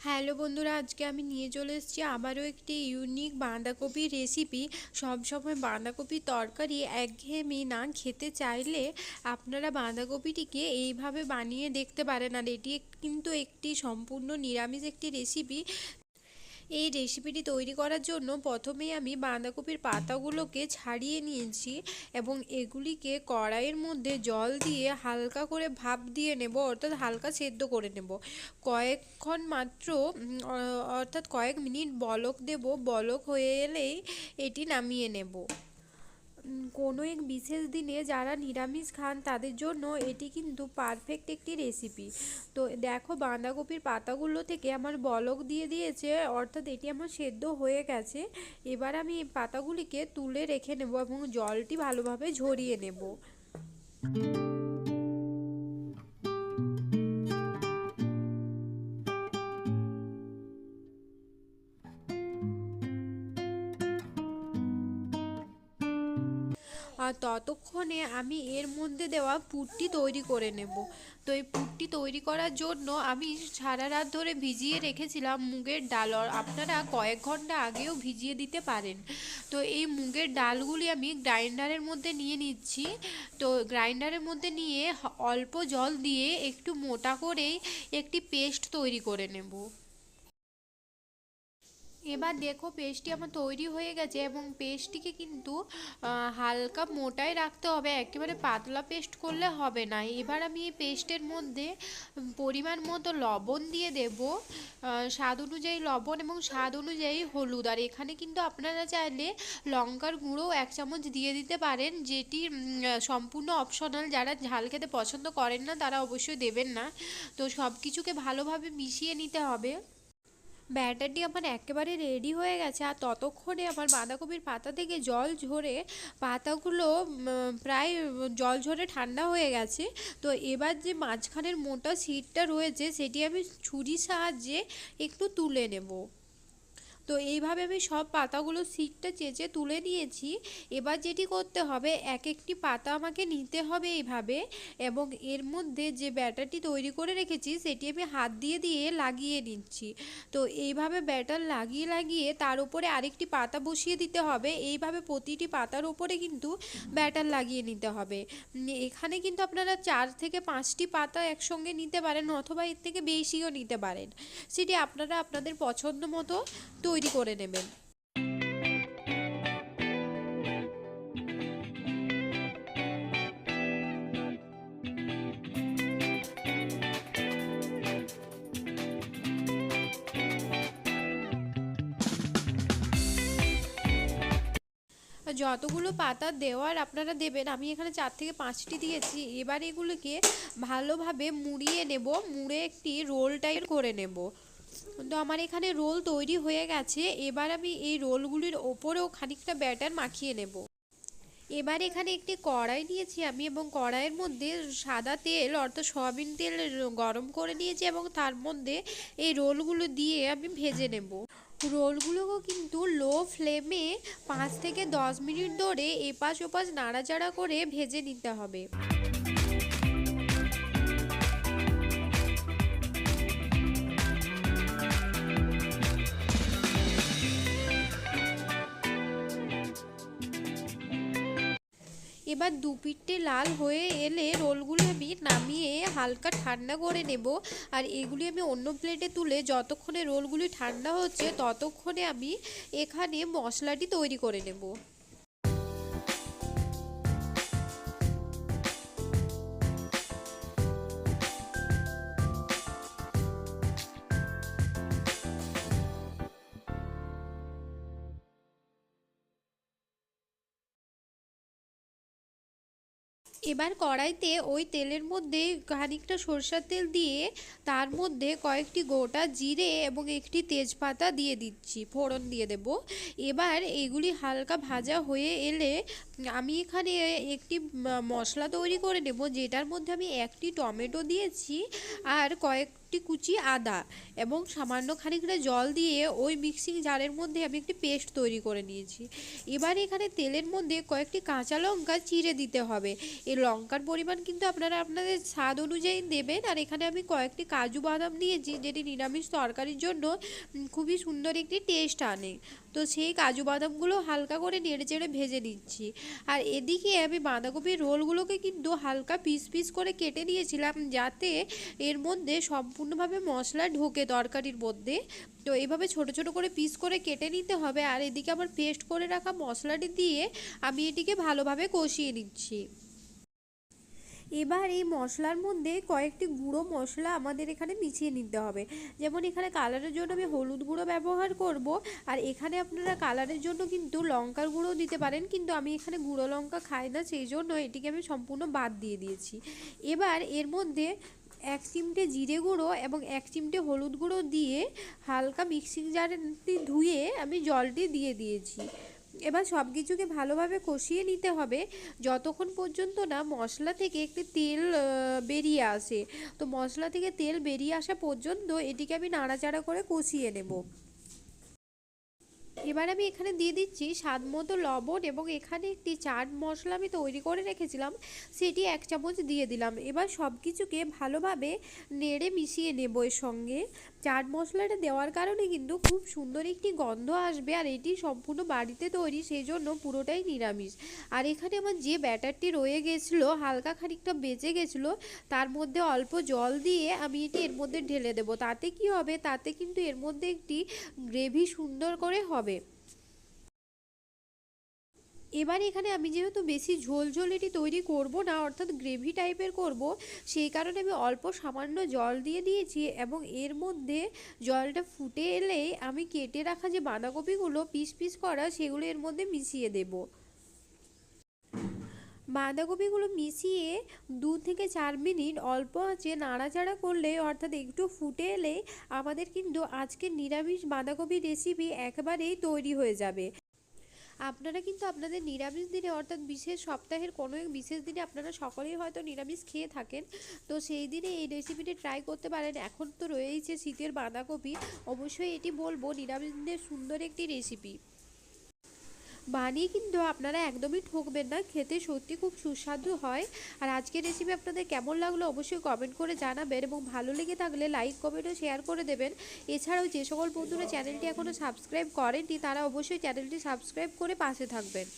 Hello বন্ধুরা, আজকে আমি নিয়ে চলে এসেছি আবারও একটি ইউনিক বাঁধাকপির রেসিপি সবসময় বাঁধাকপির তরকারি একঘেয়েমি না খেতে চাইলে আপনারা বাঁধাকপিটিকে এইভাবে বানিয়ে দেখতে পারেন। আর এটি কিন্তু একটি সম্পূর্ণ নিরামিষ একটি রেসিপি এই রেসিপিটি তৈরি করার জন্য প্রথমে আমি বাঁধাকপির পাতাগুলোকে ছাড়িয়ে নিয়েছি এবং এগুলিকে কড়াইয়ের মধ্যে জল দিয়ে হালকা করে ভাপ দিয়ে নেব, অর্থাৎ হালকা সেদ্ধ করে নেব। কয়েকক্ষণ মাত্র অর্থাৎ কয়েক মিনিট বলক দেব। বলক হয়ে এলেই এটি নামিয়ে নেব। কোনো এক বিশেষ দিনে যারা নিরামিষ খান তাদের জন্য এটি কিন্তু পারফেক্ট একটি রেসিপি তো দেখো বাঁধাকপির পাতাগুলো থেকে আমার বলক দিয়ে দিয়েছে, অর্থাৎ এটি আমার সেদ্ধ হয়ে গেছে। এবার আমি এই পাতাগুলিকে তুলে রেখে নেব এবং জলটি ভালোভাবে ঝরিয়ে নেব। ততক্ষণে আমি এর মধ্যে দেওয়া পুরটি তৈরি করে নেব। তো এই পুরটি তৈরি করার জন্য আমি সারা রাত ধরে ভিজিয়ে রেখেছিলাম মুগের ডাল। আর আপনারা কয়েক ঘণ্টা আগেও ভিজিয়ে দিতে পারেন। তো এই মুগের ডালগুলি আমি গ্রাইন্ডারের মধ্যে নিয়ে নিচ্ছি। তো গ্রাইন্ডারের মধ্যে নিয়ে অল্প জল দিয়ে একটু মোটা করেই একটি পেস্ট তৈরি করে নেব। এবার দেখো পেস্টটি আমার তৈরি হয়ে গেছে এবং পেস্টটিকে কিন্তু হালকা মোটাই রাখতে হবে। একেবারে পাতলা পেস্ট করলে হবে না। এবার আমি এই পেস্টের মধ্যে পরিমাণ মতো লবণ দিয়ে দেব। স্বাদ অনুযায়ী লবণ এবং স্বাদ অনুযায়ী হলুদ। আর এখানে কিন্তু আপনারা চাইলে লঙ্কার গুঁড়ো এক চামচ দিয়ে দিতে পারেন। যেটি সম্পূর্ণ অপশনাল। যারা ঝাল খেতে পছন্দ করেন না, তারা অবশ্যই দেবেন না। তো সব কিছুকে ভালোভাবে মিশিয়ে নিতে হবে। ব্যাটারটি আমার একেবারে রেডি হয়ে গেছে আর ততক্ষণে আমার বাঁধাকপির পাতা থেকে জল ঝরে পাতাগুলো প্রায় জল ঝরে ঠান্ডা হয়ে গেছে। তো এবার যে মাঝখানের মোটা সিটটা রয়েছে, সেটি আমি ছুরির সাহায্যে একটু তুলে নেব। তো এইভাবে আমি সব পাতাগুলো সিটটা চেঁচে তুলে নিয়েছি। এবার যেটি করতে হবে, এক একটি পাতা আমাকে নিতে হবে এইভাবে এবং এর মধ্যে যে ব্যাটারটি তৈরি করে রেখেছি, সেটি আমি হাত দিয়ে দিয়ে লাগিয়ে নিচ্ছি। তো এইভাবে ব্যাটার লাগিয়ে লাগিয়ে তার উপরে আরেকটি পাতা বসিয়ে দিতে হবে। এইভাবে প্রতিটি পাতার উপরে কিন্তু ব্যাটার লাগিয়ে নিতে হবে। এখানে কিন্তু আপনারা চার থেকে পাঁচটি পাতা একসঙ্গে নিতে পারেন অথবা এর থেকে বেশিও নিতে পারেন। সেটি আপনারা আপনাদের পছন্দ মতো তৈরি করে নেবেন। যতগুলো পাতা দেওয়ার আপনারা দেবেন, আমি এখানে চার থেকে পাঁচটি দিয়েছি। এবার এগুলোকে ভালোভাবে মুড়িয়ে নেব, মুড়ে একটি রোল টাইপ করে নেব। তো আমার এখানে রোল তৈরি হয়ে গেছে, এবার আমি এই রোলগুলির ওপরেও খানিকটা ব্যাটার মাখিয়ে নেব। এবার এখানে একটি কড়াই নিয়েছি আমি এবং কড়াইয়ের মধ্যে সাদা তেল অর্থাৎ সয়াবিন তেল গরম করে নিয়েছি এবং তার মধ্যে এই রোলগুলো দিয়ে আমি ভেজে নেব। রোলগুলোকেও কিন্তু লো ফ্লেমে পাঁচ থেকে দশ মিনিট ধরে এপাশ ওপাশ নাড়াচাড়া করে ভেজে নিতে হবে। এবার দু পিঠে লাল হয়ে এলে রোলগুলো আমি নামিয়ে হালকা ঠান্ডা করে নেব। আর এগুলি আমি অন্য প্লেটে তুলে যতক্ষণে রোলগুলি ঠান্ডা হচ্ছে, ততক্ষণে আমি এখানে মশলাটি তৈরি করে নেব। এবার কড়াইতে ওই তেলের মধ্যে খানিকটা সরষের তেল দিয়ে তার মধ্যে কয়েকটি গোটা জিরে এবং একটি তেজপাতা দিয়ে দিচ্ছি, ফোড়ন দিয়ে দেব। এবার এগুলি হালকা ভাজা হয়ে এলে আমি এখানে একটি মশলা তৈরি করে নেব, যেটার মধ্যে আমি একটি টমেটো দিয়েছি আর কয়েকটি কুচি আদা এবং সামান্য খানিকটা জল দিয়ে ওই মিক্সিং জারের মধ্যে আমি একটি পেস্ট তৈরি করে নিয়েছি। এবার এখানে তেলের মধ্যে কয়েকটি কাঁচা লঙ্কা চিড়ে দিতে হবে। এই লঙ্কার পরিমাণ কিন্তু আপনারা আপনাদের স্বাদ অনুযায়ী দেবেন। আর এখানে আমি কয়েকটি কাজু বাদাম নিয়েছি, যেটি নিরামিষ তরকারির জন্য খুবই সুন্দর একটি টেস্ট আনে। তো সেই কাজু বাদামগুলো হালকা করে নেড়ে চেড়ে ভেজে নিচ্ছি। আর এদিকে আমি বাঁধাকপির রোলগুলোকে কিন্তু হালকা পিস পিস করে কেটে নিয়েছিলাম যাতে এর মধ্যে সম্পূর্ণভাবে মশলা ঢোকে তরকারির মধ্যে। তো এইভাবে ছোট ছোট করে পিস করে কেটে নিতে হবে। আর এদিকে আবার পেস্ট করে রাখা মশলাটি দিয়ে আমি এটিকে ভালোভাবে কষিয়ে নিচ্ছি। এবার এই মশলার মধ্যে কয়েকটি গুঁড়ো মশলা আমাদের এখানে মিশিয়ে নিতে হবে। যেমন এখানে কালারের জন্য আমি হলুদ গুঁড়ো ব্যবহার করব, আর এখানে আপনারা কালারের জন্য কিন্তু লঙ্কার গুঁড়ো দিতে পারেন, কিন্তু আমি এখানে গুঁড়ো লঙ্কা খাই না, সেই জন্য এটিকে আমি সম্পূর্ণ বাদ দিয়ে দিয়েছি। এবার এর মধ্যে এক চিমটে জিরে গুঁড়ো এবং এক চিমটে হলুদ গুঁড়ো দিয়ে হালকা মিক্সিং জারে ধুয়ে আমি জলটি দিয়ে দিয়েছি। এবার সব কিছুকে ভালোভাবে কষিয়ে নিতে হবে। যতক্ষণ পর্যন্ত না মশলা থেকে একটি তেল বেরিয়ে আসে। তো মশলা থেকে তেল বেরিয়ে আসা পর্যন্ত এটিকে আমি নাড়াচাড়া করে কষিয়ে নেব। এবার আমি এখানে দিয়ে দিচ্ছি স্বাদ মতো লবণ এবং এখানে একটি চাট মশলা আমি তৈরি করে রেখেছিলাম, সেটি এক চামচ দিয়ে দিলাম। এবার সব কিছুকে ভালোভাবে নেড়ে মিশিয়ে নেব এর সঙ্গে। চাট মশলাটা দেওয়ার কারণে কিন্তু খুব সুন্দর একটি গন্ধ আসবে আর এটি সম্পূর্ণ বাড়িতে তৈরি সেই জন্য পুরোটাই নিরামিষ। আর এখানে আমার যে ব্যাটারটি রয়ে গেছিল, হালকা খানিকটা বেঁচে গেছিল, তার মধ্যে অল্প জল দিয়ে আমি এটি এর মধ্যে ঢেলে দেবো। তাতে কি হবে? তাতে কিন্তু এর মধ্যে একটি গ্রেভি সুন্দর করে হবে। এবার এখানে আমি যেহেতু বেশি ঝোল ঝোল এটি তৈরি করব না, অর্থাৎ গ্রেভি টাইপের করব, সেই কারণে আমি অল্প সামান্য জল দিয়ে দিয়েছি এবং এর মধ্যে জলটা ফুটে এলেই আমি কেটে রাখা যে বাঁধাকপিগুলো পিস পিস করা, সেগুলো এর মধ্যে মিশিয়ে দেব। বাঁধাকপিগুলো মিশিয়ে দু থেকে চার মিনিট অল্প আঁচে নাড়াচাড়া করলে, অর্থাৎ একটু ফুটে এলে আমাদের কিন্তু আজকের নিরামিষ বাঁধাকপি রেসিপি একবারেই তৈরি হয়ে যাবে। আপনারা কিন্তু আপনাদের নিরামিষ দিনে, অর্থাৎ বিশেষ সপ্তাহের কোনো এক বিশেষ দিনে আপনারা সকলেই হয়তো নিরামিষ খেয়ে থাকেন। তো সেই দিনে এই রেসিপিটি ট্রাই করতে পারেন। এখন তো রয়েইছে শীতের বাঁধাকপি। অবশ্যই এটি বলব, নিরামিষ দিনের সুন্দর একটি রেসিপি বানিয়ে কিন্তু আপনারা একদমই ঠকবেন না। খেতে সত্যি খুব সুস্বাদু হয়। আর আজকের রেসিপি আপনাদের কেমন লাগল অবশ্যই কমেন্ট করে জানাবেন এবং ভালো লেগে থাকলে লাইক কমেন্ট ও শেয়ার করে দেবেন। এছাড়াও যে সকল বন্ধুরা চ্যানেলটি এখনও সাবস্ক্রাইব করেননি, তারা অবশ্যই চ্যানেলটি সাবস্ক্রাইব করে পাশে থাকবেন।